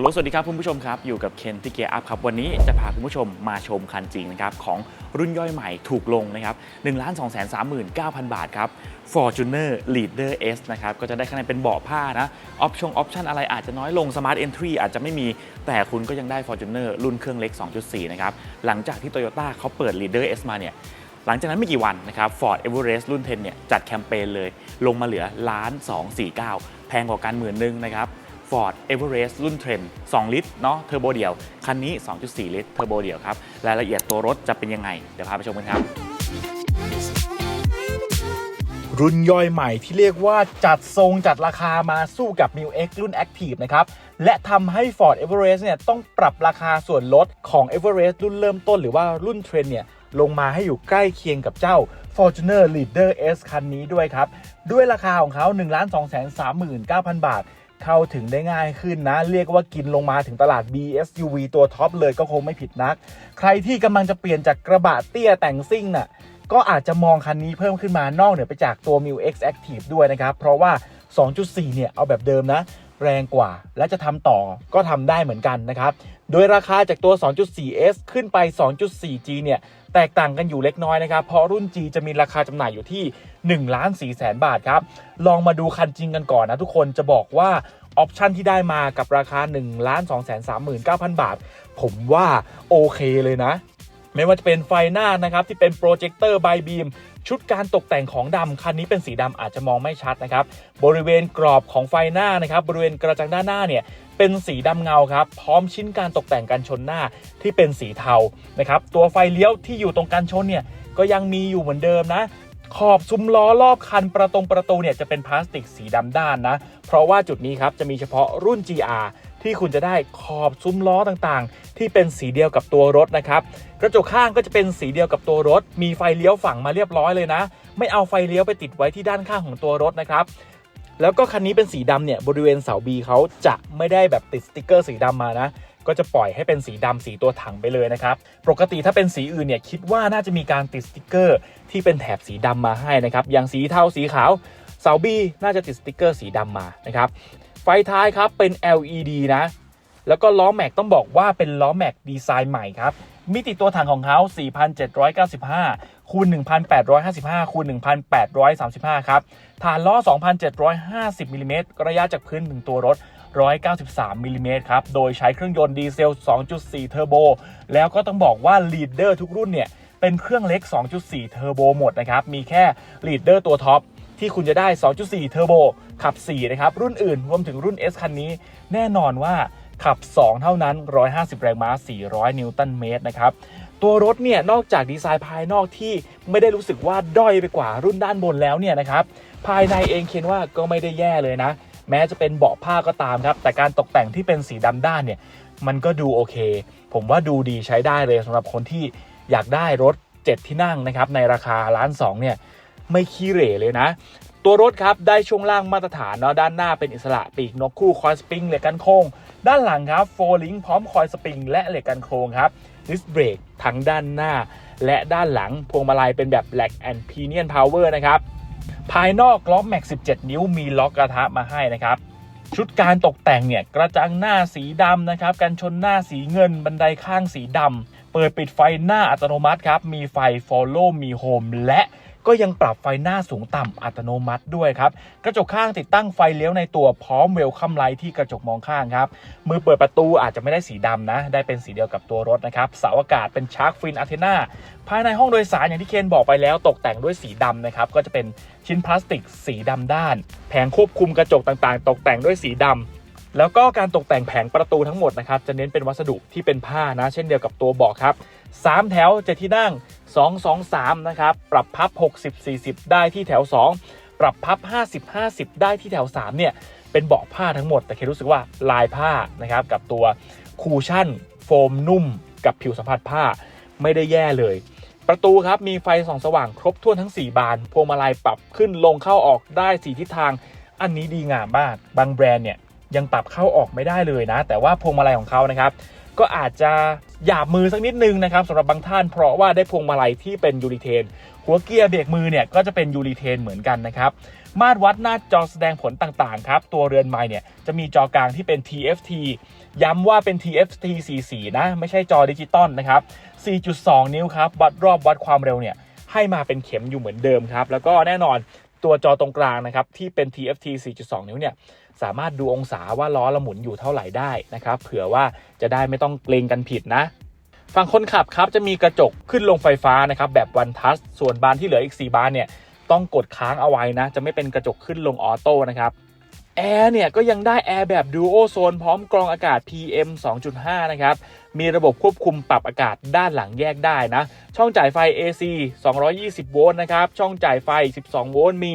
ฮัลโหลสวัสดีครับคุณผู้ชมครับ อยู่กับเคนที่เกียร์อัพครับ วันนี้จะพาคุณผู้ชมมาชมคันจริงนะครับ ของรุ่นย่อยใหม่ถูกลงนะครับ1 2 3 3 9 0 0บาทครับ Fortuner Leader S นะครับ ก็จะได้ข้างในเป็นเบาะผ้านะ ออปชั่นออปชั่นอะไรอาจจะน้อยลง Smart Entry อาจจะไม่มี แต่คุณก็ยังได้ Fortuner รุ่นเครื่องเล็ก 2.4 นะครับ หลังจากที่ Toyota เขาเปิด Leader S มาเนี่ยหลังจากนั้นไม่กี่วันนะครับ Ford Everest รุ่น 10 เนี่ย จัดแคมเปญเลย ลงมาเหลือล้าน249 แพงกว่ากันหมื่นนึงนะครับ Ford Everest รุ่นเทรน2 ลิตรเนาะเทอร์โบเดี่ยว คันนี้ 2.4 ลิตรเทอร์โบเดี่ยวครับ รายละเอียดตัวรถจะเป็นยังไง เดี๋ยวพาไปชมกันครับรุ่นย่อยใหม่ที่เรียกว่าจัดทรงจัดราคามาสู้กับ m i X รุ่น Active นะครับ และทำให้ Ford Everest เนี่ยต้องปรับราคาส่วนลดของ Everest รุ่นเริ่มต้นหรือว่ารุ่นเทรนเนี่ยลงมาให้อยู่ใกล้เคียงกับเจ้า Fortuner Leader S คันนี้ด้วยครับ ด้วยราคาของเขา 1 2 3 9 0 0 0 บาท เข้าถึงได้ง่ายขึ้นนะ เรียกว่ากินลงมาถึงตลาด BSUV ตัวท็อปเลยก็คงไม่ผิดนัก ใครที่กำลังจะเปลี่ยนจากกระบะเตี้ยแต่งซิ่งน่ะก็อาจจะมองคันนี้เพิ่มขึ้นมานอกเหนือไปจากตัว m i X Active ด้วยนะครับ เพราะว่า 2.4 เนี่ย เอาแบบเดิมนะ แรงกว่า และจะทำต่อก็ทำได้เหมือนกันนะครับ โดยราคาจากตัว 2.4S ขึ้นไป 2.4G เนี่ย แตกต่างกันอยู่เล็กน้อยนะครับ เพราะรุ่น G จะมีราคาจำหน่ายอยู่ที่1ล้าน4แสนบาทครับ ลองมาดูคันจริงกันก่อนนะทุกคนจะบอกว่าออปชันที่ได้มากับราคา1ล้าน2 3 9 0 0 บาท ผมว่าโอเคเลยนะ ไม่ว่าจะเป็นไฟหน้านะครับ ที่เป็นโปรเจคเตอร์ไบบีมชุดการตกแต่งของดำคันนี้เป็นสีดำอาจจะมองไม่ชัดนะครับ บริเวณกรอบของไฟหน้านะครับ บริเวณกระจังด้านหน้าเนี่ย เป็นสีดำเงาครับ พร้อมชิ้นการตกแต่งกันชนหน้าที่เป็นสีเทานะครับ ตัวไฟเลี้ยวที่อยู่ตรงกันชนเนี่ยก็ยังมีอยู่เหมือนเดิมนะ ขอบซุ้มล้อรอบคันประตงประตูเนี่ยจะเป็นพลาสติกสีดำด้านนะ เพราะว่าจุดนี้ครับจะมีเฉพาะรุ่น GR ที่คุณจะได้ขอบซุ้มล้อต่างๆ ที่เป็นสีเดียวกับตัวรถนะครับ กระจกข้างก็จะเป็นสีเดียวกับตัวรถ มีไฟเลี้ยวฝั่งมาเรียบร้อยเลยนะ ไม่เอาไฟเลี้ยวไปติดไว้ที่ด้านข้างของตัวรถนะครับ แล้วก็คันนี้เป็นสีดำเนี่ยบริเวณเสาบีเขาจะไม่ได้แบบติดสติกเกอร์สีดำมานะ ก็จะปล่อยให้เป็นสีดำสีตัวถังไปเลยนะครับ ปกติถ้าเป็นสีอื่นเนี่ยคิดว่าน่าจะมีการติดสติกเกอร์ ที่เป็นแถบสีดำมาให้นะครับ อย่างสีเทาสีขาวเสาบีน่าจะติดสติกเกอร์สีดำมานะครับ ไฟท้ายครับเป็น LED นะ แล้วก็ล้อแม็กต้องบอกว่าเป็นล้อแม็กดีไซน์ใหม่ครับ มิติตัวถังของเขา 4,795 คูณ 1,855 คูณ 1,835 ครับ ฐานล้อ 2,750มิลลิเมตรระยะจากพื้นถึงตัวรถ 193มิลลิเมตรครับ โดยใช้เครื่องยนต์ดีเซล 2.4 เทอร์โบ แล้วก็ต้องบอกว่าลีดเดอร์ทุกรุ่นเนี่ย เป็นเครื่องเล็ก 2.4 เทอร์โบหมดนะครับ มีแค่ลีดเดอร์ตัวท็อปที่คุณจะได้ 2.4 เทอร์โบขับ 4 นะครับ รุ่นอื่นรวมถึงรุ่น S คันนี้ แน่นอนว่า ขับ 2 เท่านั้น 150 แรงม้า 400 นิวตันเมตรนะครับ ตัวรถเนี่ยนอกจากดีไซน์ภายนอกที่ไม่ได้รู้สึกว่าด้อยไปกว่ารุ่นด้านบนแล้วเนี่ยนะครับ ภายในเองเคนว่าก็ไม่ได้แย่เลยนะ แม้จะเป็นเบาะผ้าก็ตามครับ แต่การตกแต่งที่เป็นสีดำด้านเนี่ยมันก็ดูโอเค ผมว่าดูดีใช้ได้เลยสำหรับคนที่อยากได้รถ 7 ที่นั่งนะครับในราคาล้านสองเนี่ยไม่ขี้เหร่เลยนะ ตัวรถครับได้ช่วงล่างมาตรฐานเนาะด้านหน้าเป็นอิสระปีกนกคู่คอยสปริงเหล็กกันโค้ง ด้านหลังครับโฟลิงพร้อมคอยสปริงและเหล็กกันโค้งครับดิสเบรกทั้งด้านหน้า และด้านหลังพวงมาลัยเป็นแบบ Black and Pinion Power นะครับภายนอกล้อแม็ก 17 นิ้วมีล็อกกระทะมาให้นะครับชุดการตกแต่งเนี่ยกระจังหน้าสีดำนะครับกันชนหน้าสีเงินบันไดข้างสีดำเปิดปิดไฟหน้าอัตโนมัติครับ มีไฟ Follow มี Home และ ก็ยังปรับไฟหน้าสูงต่ำอัตโนมัติด้วยครับ กระจกข้างติดตั้งไฟเลี้ยวในตัวพร้อมเวลคัมไลท์ที่กระจกมองข้างครับ มือเปิดประตูอาจจะไม่ได้สีดำนะ ได้เป็นสีเดียวกับตัวรถนะครับ เสาอากาศเป็นชาร์กฟินอัเทนาภายในห้องโดยสารอย่างที่เคนบอกไปแล้วตกแต่งด้วยสีดำนะครับ ก็จะเป็นชิ้นพลาสติกสีดำด้าน แผงควบคุมกระจกต่างๆ ตกแต่งด้วยสีดำแล้วก็การตกแต่งแผงประตูทั้งหมดนะครับจะเน้นเป็นวัสดุที่เป็นผ้านะ เช่นเดียวกับตัวเบาะครับ 3 แถวเจ็ดที่นั่ง 2 2 3 นะครับ ปรับพับ 60 40 ได้ที่แถว 2 ปรับพับ 50 50 ได้ที่แถว 3 เนี่ย เป็นเบาะผ้าทั้งหมด แต่เครู้สึกว่าลายผ้านะครับ กับตัวคูชั่น โฟมนุ่ม กับผิวสัมผัสผ้าไม่ได้แย่เลย ประตูครับ มีไฟส่องสว่างครบถ้วนทั้ง 4 บาน พวงมาลัยปรับขึ้นลงเข้าออกได้4ทิศทาง อันนี้ดีงามมาก บางแบรนด์เนี่ยยังปรับเข้าออกไม่ได้เลยนะ แต่ว่าพวงมาลัยของเขานะครับ ก็อาจจะหยาบมือสักนิดนึงนะครับสำหรับบางท่านเพราะว่าได้พวงมาลัยที่เป็นยูริเทน หัวเกียร์เบรกมือเนี่ยก็จะเป็นยูริเทนเหมือนกันนะครับมาตรวัดหน้าจอแสดงผลต่างๆครับตัวเรือนไม้เนี่ยจะมีจอกลางที่เป็น TFT ย้ำว่าเป็น TFT 44นะไม่ใช่จอดิจิตอลนะครับ 4.2 นิ้วครับวัดรอบวัดความเร็วเนี่ยให้มาเป็นเข็มอยู่เหมือนเดิมครับ แล้วก็แน่นอน ตัวจอตรงกลางนะครับที่เป็น TFT 4.2 นิ้วเนี่ยสามารถดูองศาว่าล้อเราหมุนอยู่เท่าไหร่ได้นะครับเผื่อว่าจะได้ไม่ต้องเกรงกันผิดนะฝั่งคนขับครับจะมีกระจกขึ้นลงไฟฟ้านะครับแบบวันทัชส่วนบานที่เหลืออีก 4 บานเนี่ยต้องกดค้างเอาไว้นะ จะไม่เป็นกระจกขึ้นลงออโต้นะครับ แอร์เนี่ยก็ยังได้แอร์แบบดูโอโซนพร้อมกรองอากาศ PM 2.5 นะครับ มีระบบควบคุมปรับอากาศด้านหลังแยกได้นะ ช่องจ่ายไฟ AC 220 โวลต์นะครับ ช่องจ่ายไฟ 12 โวลต์มี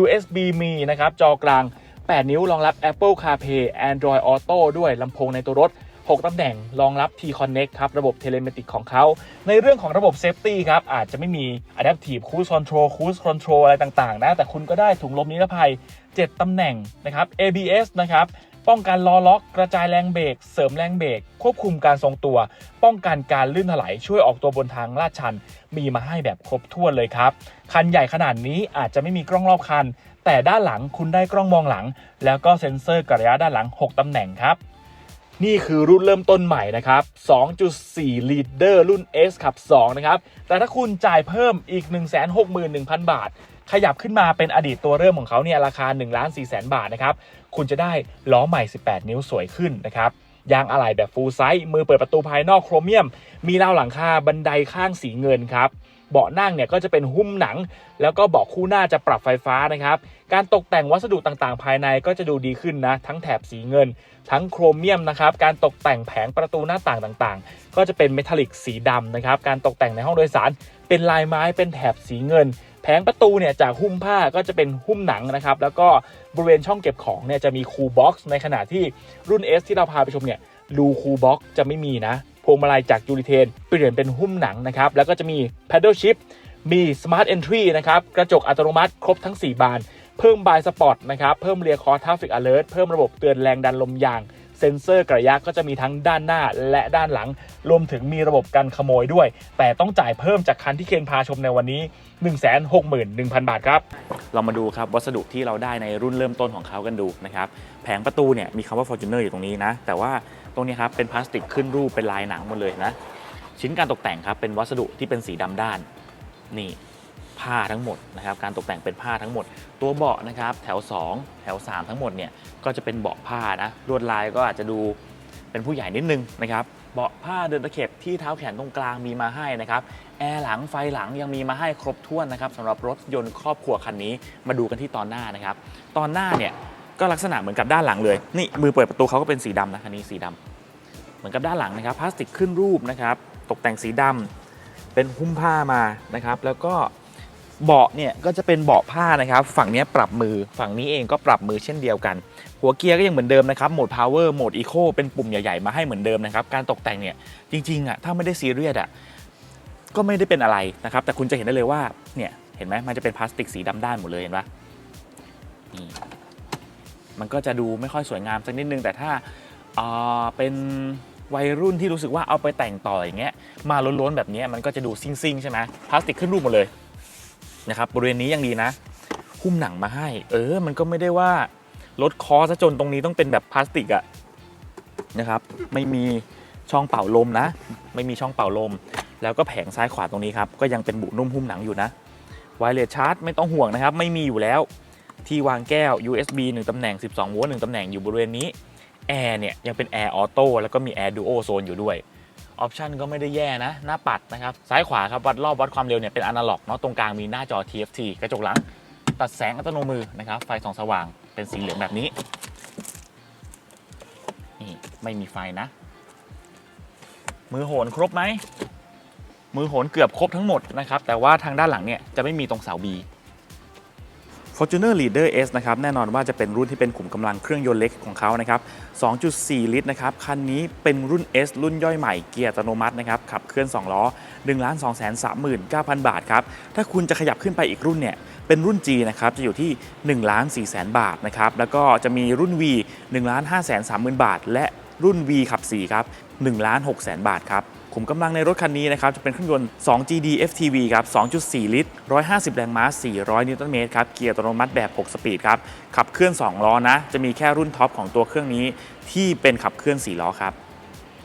USB มีนะครับ จอกลาง 8 นิ้วรองรับ Apple CarPlay Android Auto ด้วยลำโพงในตัวรถ 6 ตำแหน่งรองรับ T-Connect ครับ ระบบเทเลเมติกของเขา ในเรื่องของระบบ Safety ครับ อาจจะไม่มี Adaptive Cruise Control Cruise Control อะไรต่างๆนะ แต่คุณก็ได้ถุงลมนิรภัย 7 ตำแหน่งนะครับ ABS นะครับป้องกันล้อล็อก กระจายแรงเบรกเสริมแรงเบรกควบคุมการทรงตัว ป้องกันการลื่นถลายช่วยออกตัวบนทางลาดชัน มีมาให้แบบครบถ้วนเลยครับ คันใหญ่ขนาดนี้อาจจะไม่มีกล้องรอบคัน แต่ด้านหลังคุณได้กล้องมองหลัง แล้วก็เซ็นเซอร์กระยะด้านหลัง 6 ตำแหน่งครับ นี่คือรุ่นเริ่มต้นใหม่นะครับ 2.4 Leader รุ่น S ขับ 2 นะครับ แต่ถ้าคุณจ่ายเพิ่มอีก 161,000 บาท ขยับขึ้นมาเป็นอดีตตัวเริ่มของเขาเนี่ยราคา1 4 0 0 0 0บาทนะครับ คุณจะได้ล้อใหม่ 18 นิ้วสวยขึ้นนะครับ ยางอะไหล่แบบฟูลไซส์ มือเปิดประตูภายนอกโครเมียม มีราวหลังคาบันไดข้างสีเงินครับ เบาะนั่งเนี่ยก็จะเป็นหุ้มหนัง แล้วก็เบาะคู่หน้าจะปรับไฟฟ้านะครับ การตกแต่งวัสดุต่างๆ ภายในก็จะดูดีขึ้นนะ ทั้งแถบสีเงิน ทั้งโครเมียมนะครับ การตกแต่งแผงประตูหน้าต่างต่างๆ ก็จะเป็นเมทัลลิกสีดำนะครับ การตกแต่งในห้องโดยสาร เป็นลายไม้เป็นแถบสีเงินแผงประตูเนี่ยจากหุ้มผ้าก็จะเป็นหุ้มหนังนะครับ แล้วก็บริเวณช่องเก็บของเนี่ยจะมีคูลบ็อกซ์ในขณะที่รุ่น S ที่เราพาไปชมเนี่ยรูคูลบ็อกซ์จะไม่มีนะ พวงมาลัยจากยูริเทนเปลี่ยนเป็นหุ้มหนังนะครับ แล้วก็จะมี paddle shift มี Smart Entry นะครับ กระจกอัตโนมัติครบทั้ง 4 บาน เพิ่มบายสปอร์ตนะครับ เพิ่มเรียคอร์ทราฟิกอ alert เพิ่มระบบเตือนแรงดันลมยาง เซ็นเซอร์กระยะก็จะมีทั้งด้านหน้าและด้านหลัง รวมถึงมีระบบกันขโมยด้วย แต่ต้องจ่ายเพิ่มจากคันที่เคนพาชมในวันนี้ 161,000 บาทครับ เรามาดูครับวัสดุที่เราได้ในรุ่นเริ่มต้นของเขากันดูนะครับ แผงประตูเนี่ยมีคำว่า Fortuner อยู่ตรงนี้นะ แต่ว่าตรงนี้ครับเป็นพลาสติกขึ้นรูปเป็นลายหนังหมดเลยนะ ชิ้นการตกแต่งครับเป็นวัสดุที่เป็นสีดำด้าน นี่ผ้าทั้งหมดนะครับ การตกแต่งเป็นผ้าทั้งหมด ตัวเบาะนะครับแถว 2 แถว 3 ทั้งหมดเนี่ยก็จะเป็นเบาะผ้านะลวดลายก็อาจจะดูเป็นผู้ใหญ่นิดนึงนะครับเบาะผ้าเดินตะเข็บที่เท้าแขนตรงกลางมีมาให้นะครับแอร์หลังไฟหลังยังมีมาให้ครบถ้วนนะครับสำหรับรถยนต์ครอบครัวคันนี้มาดูกันที่ตอนหน้านะครับ ตอนหน้าเนี่ย ก็ลักษณะเหมือนกับด้านหลังเลย นี่มือเปิดประตูเขาก็เป็นสีดำนะคันนี้สีดำเหมือนกับด้านหลังนะครับพลาสติกขึ้นรูปนะครับ ตกแต่งสีดำเป็นหุ้มผ้ามานะครับ แล้วก็เบาะเนี่ยก็จะเป็นเบาะผ้านะครับ ฝั่งนี้ปรับมือฝั่งนี้เองก็ปรับมือเช่นเดียวกัน หัวเกียร์ก็ยังเหมือนเดิมนะครับโหมด power โหมด eco เป็นปุ่มใหญ่ๆมาให้เหมือนเดิมนะครับ การตกแต่งเนี่ยจริงๆอะถ้าไม่ได้ซีเรียสอะก็ไม่ได้เป็นอะไรนะครับ แต่คุณจะเห็นได้เลยว่าเนี่ยเห็นไหมมันจะเป็นพลาสติกสีดำด้านหมดเลยเห็นปะนี่ มันก็จะดูไม่ค่อยสวยงามสักนิดนึง แต่ถ้าเอ่อเป็นวัยรุ่นที่รู้สึกว่าเอาไปแต่งต่ออย่างเงี้ยมาล้วนๆแบบนี้มันก็จะดูซิ่งๆใช่ไหมพลาสติกขึ้นรูปหมดเลยนะครับบริเวณนี้ยังดีนะ หุ้มหนังมาให้ เออ มันก็ไม่ได้ว่าลดคอซะจนตรงนี้ต้องเป็นแบบพลาสติกอะนะครับ ไม่มีช่องเป่าลมนะ ไม่มีช่องเป่าลม แล้วก็แผงซ้ายขวาตรงนี้ครับ ก็ยังเป็นบุนุ่มหุ้มหนังอยู่นะไวเลสชาร์จไม่ต้องห่วงนะครับ ไม่มีอยู่แล้ว ที่วางแก้ว USB 1ตำแหน่ง 12 โวลต์1ตำแหน่งอยู่บริเวณนี้แอร์เนี่ยยังเป็นแอร์ออโต้แล้วก็มีแอร์ดูโอโซนอยู่ด้วยออปชันก็ไม่ได้แย่นะ หน้าปัดนะครับ ซ้ายขวาครับ วัดรอบวัดความเร็วเนี่ยเป็นอนาล็อกเนาะตรงกลางมีหน้าจอ TFT กระจกหลัง ตัดแสงอัตโนมือนะครับ ไฟส่องสว่างเป็นสีเหลืองแบบนี้นี่ไม่มีไฟนะ มือโหนครบไหม มือโหนเกือบครบทั้งหมดนะครับ แต่ว่าทางด้านหลังเนี่ยจะไม่มีตรงเสา B Fortuner Leader S นะครับแน่นอนว่าจะเป็นรุ่นที่เป็นขุมกำลังเครื่องยนต์เล็กของเขานะครับ 2.4 ลิตรนะครับคันนี้เป็นรุ่น S รุ่นย่อยใหม่เกียร์อัตโนมัตินะครับขับเคลื่อน 2 ล้อ 1 2 3 9 0 0 0 บาทครับ ถ้าคุณจะขยับขึ้นไปอีกรุ่นเนี่ยเป็นรุ่น G นะครับจะอยู่ที่ 1 4 0 0 0 0 บาทนะครับแล้วก็จะมีรุ่น V 1 5 3 0 0 0 0 บาท และรุ่น V ขับ4ครับ1ล้าน6แสนบาทครับ ขุมกำลังในรถคันนี้นะครับจะเป็นเครื่องยนต์ 2GD FTV ครับ 2.4 ลิตร 150 แรงม้า 400 นิวตันเมตรครับ เกียร์อัตโนมัติแบบ 6 สปีดครับ ขับเคลื่อน 2 ล้อนะ จะมีแค่รุ่นท็อปของตัวเครื่องนี้ที่เป็นขับเคลื่อน 4 ล้อครับ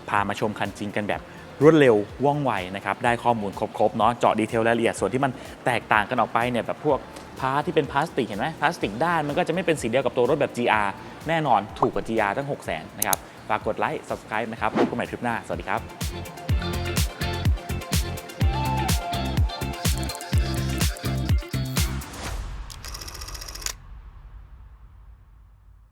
พามาชมคันจริงกันแบบรวดเร็วว่องไวนะครับ ได้ข้อมูลครบๆเนาะ เจาะดีเทลรายละเอียดส่วนที่มันแตกต่างกันออกไปเนี่ยแบบพวกพาร์ทที่เป็นพลาสติกเห็นไหมพลาสติกด้านมันก็จะไม่เป็นสีเดียวกับตัวรถแบบ GR แน่นอนถูกกว่า GR ตั้ง 6 0 0 0 0นะครับ ฝากกดไลค์ subscribe นะครับพบกันใหม่คลิปหน้า สวัสดีครับ